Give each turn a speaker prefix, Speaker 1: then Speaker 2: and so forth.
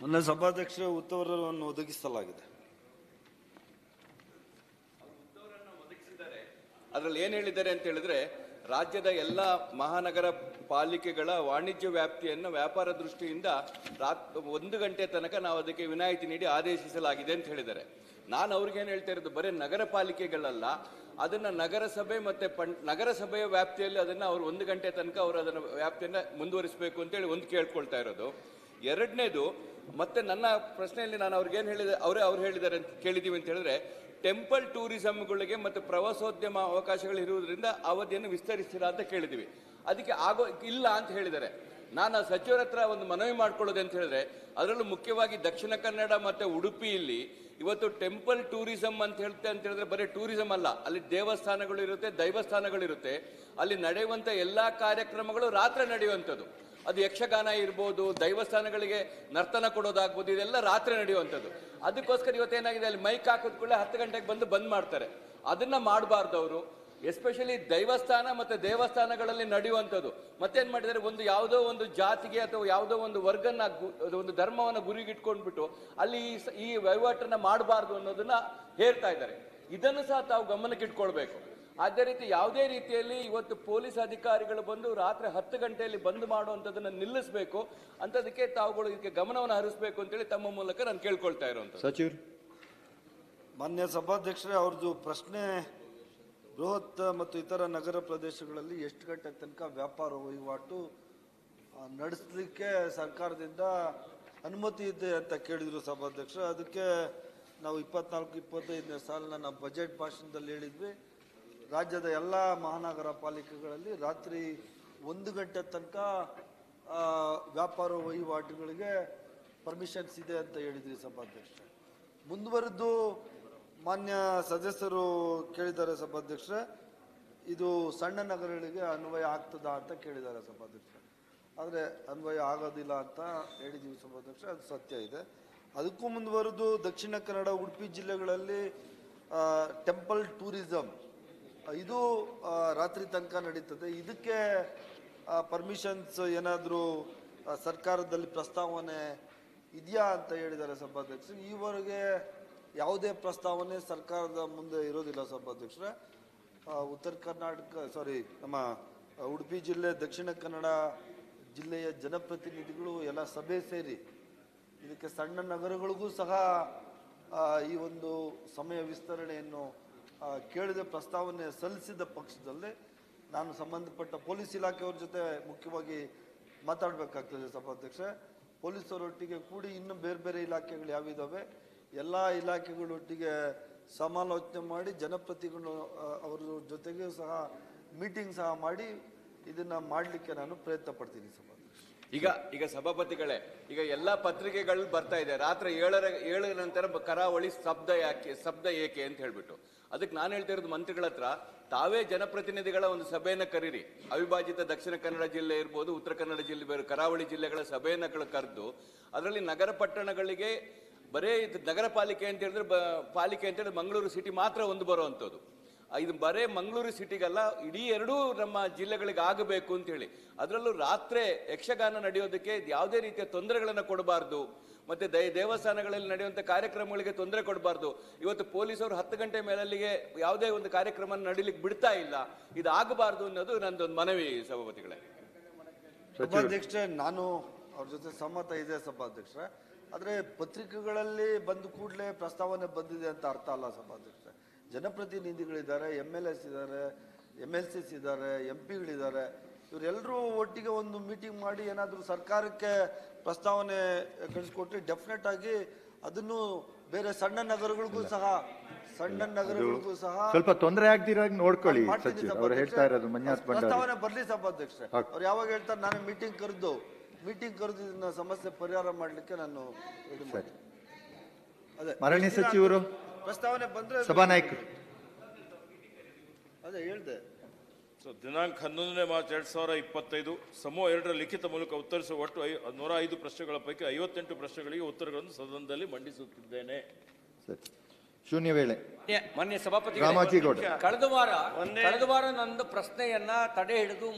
Speaker 1: ಮೊನ್ನೆ ಸಭಾಧ್ಯಕ್ಷರ ಉತ್ತರವನ್ನು ಒದಗಿಸಲಾಗಿದೆ.
Speaker 2: ಅದರಲ್ಲಿ ಏನು ಹೇಳಿದ್ದಾರೆ ಅಂತ ಹೇಳಿದ್ರೆ, ರಾಜ್ಯದ ಎಲ್ಲ ಮಹಾನಗರ ಪಾಲಿಕೆಗಳ ವಾಣಿಜ್ಯ ವ್ಯಾಪ್ತಿಯನ್ನು ವ್ಯಾಪಾರ ದೃಷ್ಟಿಯಿಂದ ರಾತ್ ಒಂದು ಗಂಟೆ ತನಕ ನಾವು ಅದಕ್ಕೆ ವಿನಾಯಿತಿ ನೀಡಿ ಆದೇಶಿಸಲಾಗಿದೆ ಅಂತ ಹೇಳಿದ್ದಾರೆ. ನಾನು ಅವ್ರಿಗೇನು ಹೇಳ್ತಾ ಇರೋದು, ಬರೀ ನಗರ ಪಾಲಿಕೆಗಳಲ್ಲ, ಅದನ್ನ ನಗರಸಭೆ ಮತ್ತೆ ಪಂ, ನಗರಸಭೆಯ ವ್ಯಾಪ್ತಿಯಲ್ಲಿ ಅದನ್ನ ಅವರು ಒಂದು ಗಂಟೆ ತನಕ ಅವರು ಅದನ್ನ ವ್ಯಾಪ್ತಿಯನ್ನ ಮುಂದುವರಿಸಬೇಕು ಅಂತೇಳಿ ಒಂದು ಕೇಳ್ಕೊಳ್ತಾ ಇರೋದು. ಎರಡನೇದು, ಮತ್ತೆ ನನ್ನ ಪ್ರಶ್ನೆಯಲ್ಲಿ ನಾನು ಅವ್ರಿಗೆ ಏನು ಹೇಳಿದೆ, ಅವರೇ ಅವ್ರು ಹೇಳಿದ್ದಾರೆ ಅಂತ ಕೇಳಿದೀವಿ ಅಂತ ಹೇಳಿದ್ರೆ ಟೆಂಪಲ್ ಟೂರಿಸಮ್ಗಳಿಗೆ ಮತ್ತು ಪ್ರವಾಸೋದ್ಯಮ ಅವಕಾಶಗಳು ಇರುವುದರಿಂದ ಅವಧಿಯನ್ನು ವಿಸ್ತರಿಸ್ತೀರಾ ಅಂತ ಕೇಳಿದೀವಿ. ಅದಕ್ಕೆ ಆಗೋ, ಇಲ್ಲ ಅಂತ ಹೇಳಿದ್ದಾರೆ. ನಾನು ಸಚಿವರ ಹತ್ರ ಒಂದು ಮನವಿ ಮಾಡ್ಕೊಳ್ಳೋದು ಅಂತ ಹೇಳಿದ್ರೆ, ಅದರಲ್ಲೂ ಮುಖ್ಯವಾಗಿ ದಕ್ಷಿಣ ಕನ್ನಡ ಮತ್ತೆ ಉಡುಪಿಯಲ್ಲಿ ಇವತ್ತು ಟೆಂಪಲ್ ಟೂರಿಸಂ ಅಂತ ಹೇಳ್ತೆ ಅಂತ ಹೇಳಿದ್ರೆ ಬರೀ ಟೂರಿಸಂ ಅಲ್ಲ, ಅಲ್ಲಿ ದೇವಸ್ಥಾನಗಳು ಇರುತ್ತೆ, ದೈವಸ್ಥಾನಗಳು ಇರುತ್ತೆ, ಅಲ್ಲಿ ನಡೆಯುವಂತ ಎಲ್ಲಾ ಕಾರ್ಯಕ್ರಮಗಳು ರಾತ್ರಿ ನಡೆಯುವಂಥದ್ದು. ಅದು ಯಕ್ಷಗಾನ ಇರ್ಬೋದು ದೈವಸ್ಥಾನಗಳಿಗೆ ನರ್ತನ ಕೊಡೋದಾಗ್ಬೋದು, ಇದೆಲ್ಲ ರಾತ್ರಿ ನಡೆಯುವಂಥದ್ದು. ಅದಕ್ಕೋಸ್ಕರ ಇವತ್ತೇನಾಗಿದೆ ಅಲ್ಲಿ ಮೈಕ್ ಹಾಕಿದ ಕೂಡಲೇ ಹತ್ತು ಗಂಟೆಗೆ ಬಂದು ಬಂದ್ ಮಾಡ್ತಾರೆ. ಅದನ್ನ ಮಾಡಬಾರ್ದು ಅವರು. ಎಸ್ಪೆಷಲಿ ದೈವಸ್ಥಾನ ಮತ್ತೆ ದೇವಸ್ಥಾನಗಳಲ್ಲಿ ನಡೆಯುವಂಥದ್ದು. ಮತ್ತೇನು ಮಾಡಿದ್ದಾರೆ, ಒಂದು ಯಾವುದೋ ಒಂದು ಜಾತಿಗೆ ಅಥವಾ ಯಾವುದೋ ಒಂದು ವರ್ಗನ್ನ ಒಂದು ಧರ್ಮವನ್ನು ಗುರಿಗಿಟ್ಕೊಂಡ್ಬಿಟ್ಟು ಅಲ್ಲಿ ಈ ವಹಿವಾಟನ್ನು ಮಾಡಬಾರ್ದು ಅನ್ನೋದನ್ನ ಹೇಳ್ತಾ ಇದ್ದಾರೆ. ಇದನ್ನು ಸಹ ತಾವು ಗಮನಕ್ಕೆ ಇಟ್ಕೊಳ್ಬೇಕು. ಅದೇ ರೀತಿ ಯಾವುದೇ ರೀತಿಯಲ್ಲಿ ಇವತ್ತು ಪೊಲೀಸ್ ಅಧಿಕಾರಿಗಳು ಬಂದು ರಾತ್ರಿ ಹತ್ತು ಗಂಟೆಯಲ್ಲಿ ಬಂದ್ ಮಾಡುವಂಥದ್ದನ್ನು ನಿಲ್ಲಿಸಬೇಕು. ಅಂತದಕ್ಕೆ ತಾವುಗಳು ಇದಕ್ಕೆ ಗಮನವನ್ನು ಹರಿಸಬೇಕು ಅಂತೇಳಿ ತಮ್ಮ ಮೂಲಕ ನಾನು ಕೇಳ್ಕೊಳ್ತಾ ಇರುವಂಥ
Speaker 3: ಸಚಿವರು.
Speaker 1: ಮಾನ್ಯ ಸಭಾಧ್ಯಕ್ಷರೇ ಅವ್ರದ್ದು ಪ್ರಶ್ನೆ ಬೃಹತ್ ಮತ್ತು ಇತರ ನಗರ ಪ್ರದೇಶಗಳಲ್ಲಿ ಎಷ್ಟು ಗಂಟೆ ತನಕ ವ್ಯಾಪಾರ ವಹಿವಾಟು ನಡೆಸಲಿಕ್ಕೆ ಸರ್ಕಾರದಿಂದ ಅನುಮತಿ ಇದೆ ಅಂತ ಕೇಳಿದರು ಸಭಾಧ್ಯಕ್ಷರು. ಅದಕ್ಕೆ ನಾವು ಇಪ್ಪತ್ನಾಲ್ಕು ಇಪ್ಪತ್ತೈದನೇ ಸಾಲನ ನಾವು ಬಜೆಟ್ ಭಾಷಣದಲ್ಲಿ ಹೇಳಿದ್ವಿ. ರಾಜ್ಯದ ಎಲ್ಲ ಮಹಾನಗರ ಪಾಲಿಕೆಗಳಲ್ಲಿ ರಾತ್ರಿ ಒಂದು ಗಂಟೆ ತನಕ ವ್ಯಾಪಾರ ವಹಿವಾಟುಗಳಿಗೆ ಪರ್ಮಿಷನ್ಸ್ ಇದೆ ಅಂತ ಹೇಳಿದ್ರಿ ಸಭಾಧ್ಯಕ್ಷ. ಮುಂದುವರೆದು ಮಾನ್ಯ ಸದಸ್ಯರು ಕೇಳಿದ್ದಾರೆ ಸಭಾಧ್ಯಕ್ಷರೇ ಇದು ಸಣ್ಣ ನಗರಗಳಿಗೆ ಅನ್ವಯ ಆಗ್ತದಾ ಅಂತ ಕೇಳಿದ್ದಾರೆ ಸಭಾಧ್ಯಕ್ಷ. ಆದರೆ ಅನ್ವಯ ಆಗೋದಿಲ್ಲ ಅಂತ ಹೇಳಿದ್ದೀವಿ ಸಭಾಧ್ಯಕ್ಷ, ಅದು ಸತ್ಯ ಇದೆ. ಅದಕ್ಕೂ ಮುಂದುವರೆದು ದಕ್ಷಿಣ ಕನ್ನಡ ಉಡುಪಿ ಜಿಲ್ಲೆಗಳಲ್ಲಿ ಟೆಂಪಲ್ ಟೂರಿಸಂ ಇದು ರಾತ್ರಿ ತನಕ ನಡೀತದೆ. ಇದಕ್ಕೆ ಪರ್ಮಿಷನ್ಸ್ ಏನಾದರೂ ಸರ್ಕಾರದಲ್ಲಿ ಪ್ರಸ್ತಾವನೆ ಇದೆಯಾ ಅಂತ ಹೇಳಿದ್ದಾರೆ ಸಭಾಧ್ಯಕ್ಷರು. ಈವರೆಗೆ ಯಾವುದೇ ಪ್ರಸ್ತಾವನೆ ಸರ್ಕಾರದ ಮುಂದೆ ಇರೋದಿಲ್ಲ ಸಭಾಧ್ಯಕ್ಷರೇ. ಉತ್ತರ ಕರ್ನಾಟಕ ಸಾರಿ ನಮ್ಮ ಉಡುಪಿ ಜಿಲ್ಲೆ, ದಕ್ಷಿಣ ಕನ್ನಡ ಜಿಲ್ಲೆಯ ಜನಪ್ರತಿನಿಧಿಗಳು ಎಲ್ಲ ಸಭೆ ಸೇರಿ ಇದಕ್ಕೆ ಸಣ್ಣ ನಗರಗಳಿಗೂ ಸಹ ಈ ಒಂದು ಸಮಯ ವಿಸ್ತರಣೆಯನ್ನು ಕೇಳಿದ ಪ್ರಸ್ತಾವನೆ ಸಲ್ಲಿಸಿದ ಪಕ್ಷದಲ್ಲಿ ನಾನು ಸಂಬಂಧಪಟ್ಟ ಪೊಲೀಸ್ ಇಲಾಖೆಯವ್ರ ಜೊತೆ ಮುಖ್ಯವಾಗಿ ಮಾತಾಡಬೇಕಾಗ್ತದೆ ಸಭಾಧ್ಯಕ್ಷ. ಪೊಲೀಸರೊಟ್ಟಿಗೆ ಕೂಡಿ ಇನ್ನೂ ಬೇರೆ ಬೇರೆ ಇಲಾಖೆಗಳು ಯಾವಿದ್ದಾವೆ ಎಲ್ಲ ಇಲಾಖೆಗಳೊಟ್ಟಿಗೆ ಸಮಾಲೋಚನೆ ಮಾಡಿ ಜನಪ್ರತಿಗಳು ಅವರ ಜೊತೆಗೆ ಸಹ ಮೀಟಿಂಗ್ ಸಹ ಮಾಡಿ ಇದನ್ನ ಮಾಡಲಿಕ್ಕೆ ನಾನು ಪ್ರಯತ್ನ ಪಡ್ತೀನಿ
Speaker 2: ಈಗ ಈಗ ಸಭಾಪತಿಗಳೇ, ಈಗ ಎಲ್ಲ ಪತ್ರಿಕೆಗಳು ಬರ್ತಾ ಇದೆ. ರಾತ್ರಿ ಏಳರ ಏಳರ ನಂತರ ಕರಾವಳಿ ಶಬ್ದ ಯಾಕೆ, ಶಬ್ದ ಏಕೆ ಅಂತ ಹೇಳ್ಬಿಟ್ಟು. ಅದಕ್ಕೆ ನಾನು ಹೇಳ್ತಾ ಇರೋದು ಮಂತ್ರಿಗಳ ಹತ್ರ, ತಾವೇ ಜನಪ್ರತಿನಿಧಿಗಳ ಒಂದು ಸಭೆಯನ್ನು ಕರೀರಿ. ಅವಿಭಾಜಿತ ದಕ್ಷಿಣ ಕನ್ನಡ ಜಿಲ್ಲೆ ಇರ್ಬೋದು, ಉತ್ತರ ಕನ್ನಡ ಜಿಲ್ಲೆ ಬೇರೆ, ಕರಾವಳಿ ಜಿಲ್ಲೆಗಳ ಸಭೆಯನ್ನು ಕರೆದು, ಅದರಲ್ಲಿ ನಗರ ಪಟ್ಟಣಗಳಿಗೆ ಬರೇ ನಗರ ಪಾಲಿಕೆ ಅಂತ ಹೇಳಿದ್ರೆ ಪಾಲಿಕೆ ಅಂತ ಹೇಳಿದ್ರೆ ಮಂಗಳೂರು ಸಿಟಿ ಮಾತ್ರ ಒಂದು ಬರುವಂಥದ್ದು. ಇದು ಬರೇ ಮಂಗಳೂರು ಸಿಟಿಗಲ್ಲ ಇಡೀ ಎರಡೂ ನಮ್ಮ ಜಿಲ್ಲೆಗಳಿಗೆ ಆಗಬೇಕು ಅಂತ ಹೇಳಿ. ಅದರಲ್ಲೂ ರಾತ್ರಿ ಯಕ್ಷಗಾನ ನಡೆಯೋದಕ್ಕೆ ಯಾವುದೇ ರೀತಿಯ ತೊಂದರೆಗಳನ್ನು ಕೊಡಬಾರ್ದು. ಮತ್ತೆ ದೈ ದೇವಸ್ಥಾನಗಳಲ್ಲಿ ನಡೆಯುವಂಥ ಕಾರ್ಯಕ್ರಮಗಳಿಗೆ ತೊಂದರೆ ಕೊಡಬಾರ್ದು. ಇವತ್ತು ಪೊಲೀಸರು ಹತ್ತು ಗಂಟೆ ಮೇಲಲ್ಲಿಗೆ ಯಾವುದೇ ಒಂದು ಕಾರ್ಯಕ್ರಮ ನಡೀಲಿಕ್ಕೆ ಬಿಡ್ತಾ ಇಲ್ಲ. ಇದು ಆಗಬಾರ್ದು ಅನ್ನೋದು ನಂದೊಂದು ಮನವಿ ಸಭಾಪತಿಗಳೇ.
Speaker 1: ಸಭಾಧ್ಯಕ್ಷ ನಾನು ಅವ್ರ ಜೊತೆ ಸಮ್ಮತ ಇದೆ ಸಭಾಧ್ಯಕ್ಷ ಆದರೆ ಪತ್ರಿಕೆಗಳಲ್ಲಿ ಬಂದ ಕೂಡಲೇ ಪ್ರಸ್ತಾವನೆ ಬಂದಿದೆ ಅಂತ ಅರ್ಥ ಅಲ್ಲ ಸಭಾಧ್ಯಕ್ಷ ಜನಪ್ರತಿನಿಧಿಗಳಿದ್ದಾರೆ ಎಂ ಎಲ್ ಎಸ್ ಇದ್ದಾರೆ ಎಂ ಎಲ್ ಸಿಸ್ ಇದ್ದಾರೆ ಎಂ ಪಿಗಳಿದ್ದಾರೆ ಇವರೆಲ್ಲರೂ ಒಟ್ಟಿಗೆ ಒಂದು ಮೀಟಿಂಗ್ ಮಾಡಿ ಏನಾದರೂ ಸರ್ಕಾರಕ್ಕೆ ಪ್ರಸ್ತಾವನೆ ಕಳಿಸ್ಕೊಟ್ರೆ ಡೆಫಿನೆಟ್ ಆಗಿ ಅದನ್ನು ಬೇರೆ ಸಣ್ಣ ನಗರಗಳಿಗೂ ಸಹ ಸಣ್ಣ ನಗರಗಳಿಗೂ ಸಹ
Speaker 3: ಸ್ವಲ್ಪ ತೊಂದರೆ ಆಗ್ತಿರೋ ನೋಡ್ಕೊಳ್ಳಿ ಹೇಳ್ತಾ ಇರೋದು
Speaker 1: ಪ್ರಸ್ತಾವನೆ ಬರ್ಲಿ ಸಭಾಧ್ಯಕ್ಷ.
Speaker 3: ಓಕೆ.
Speaker 1: ಅವ್ರು ಯಾವಾಗ ಹೇಳ್ತಾರೆ ನಾನು ಮೀಟಿಂಗ್ ಕರೆದು ಮೀಟಿಂಗ್ ಕರೆದು ಇದನ್ನ ಸಮಸ್ಯೆ ಪರಿಹಾರ ಮಾಡ್ಲಿಕ್ಕೆ ನಾನು. ಅದೇ. ಮರಣಿ
Speaker 3: ಸಚಿವರು?
Speaker 1: ಪ್ರಸ್ತಾವನೆ ಬಂದ್ರೆ
Speaker 3: ಸಭಾನಾಯಕರು.
Speaker 1: ಅದೇ ಹೇಳ್ದೆ.
Speaker 4: ಸೊ ದಿನಾಂಕ ಹನ್ನೊಂದನೇ ಮಾರ್ಚ್ ಎರಡ್ ಸಾವಿರ ಇಪ್ಪತ್ತೈದು ಸಮೂಹ ಎರಡರ ಲಿಖಿತ ಮೂಲಕ ಉತ್ತರಿಸುವ ಒಟ್ಟು ಐ- ನೂರ ಐದು ಪ್ರಶ್ನೆಗಳ ಪೈಕಿ ಐವತ್ತೆಂಟು ಪ್ರಶ್ನೆಗಳಿಗೆ ಉತ್ತರಗಳನ್ನು ಸದನದಲ್ಲಿ ಮಂಡಿಸುತ್ತಿದ್ದೇನೆ.
Speaker 3: ಸರಿ. ಶೂನ್ಯ ವೇಳೆ.
Speaker 5: ಮಾನ್ಯ- ಮಾನ್ಯ ಸಭಾಪತಿ
Speaker 3: ರಾಮಾಜಿಗೌಡ.
Speaker 5: ಕಳೆದ ವಾರ ಕಳೆದ ವಾರ ನಂದು ಪ್ರಶ್ನೆಯನ್ನ ತಡೆ ಹಿಡಿದು